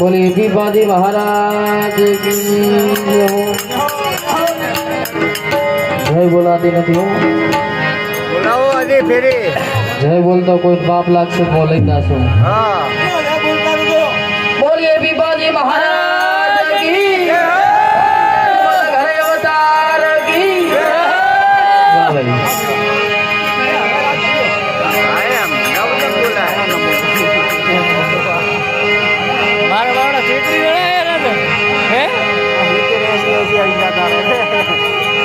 બોલી ભીમાજી મહારાજ કી જય હો. જય બોલાતી નથી હો બોલાવો આજે ફેરી જય બોલતો કોઈ પાપ લાગશે તો લઈ જાશું હા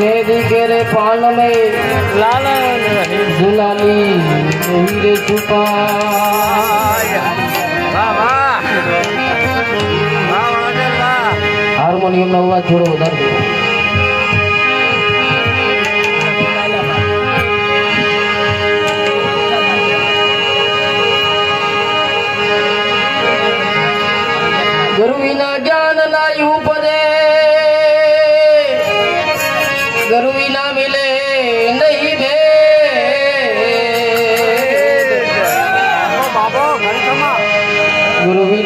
নেদি গেলে পালমে লালন দুলালি মন্দিরে চুপা हारमोनियम नववा छोड़ो उधर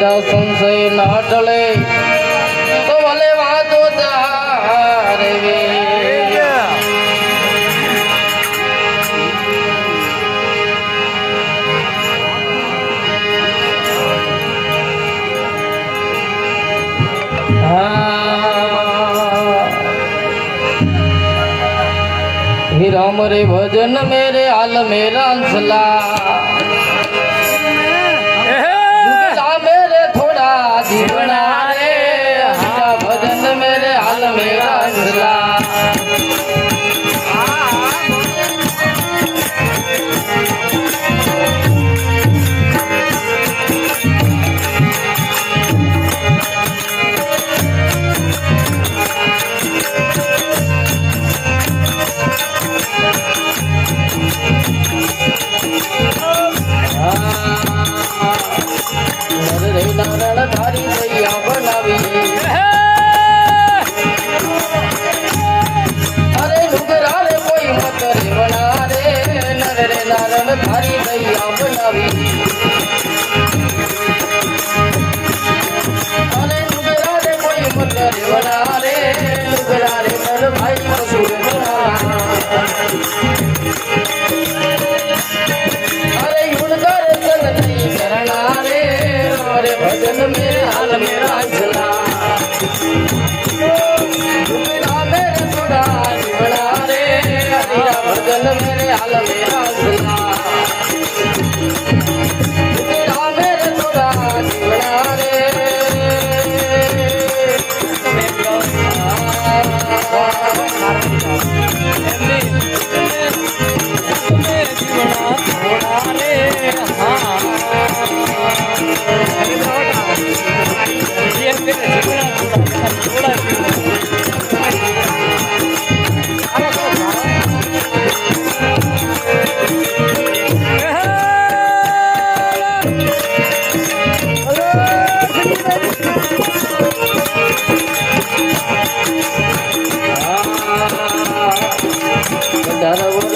ગુરુ વિના સંશય ના ટળે તો ભલે વાતો તારે વે हे राम रे भजन मेरे हाल मेरा अंसला નારાયણ અને દયા કોઈ મત રે વણા રે નર રે નારાયણ ધારી દયા બનાવી રે કોઈ મત રે વણા हरे भजन में हाल मेरा जला मेरे भजन मेरे हाल मेरा जला ధనవు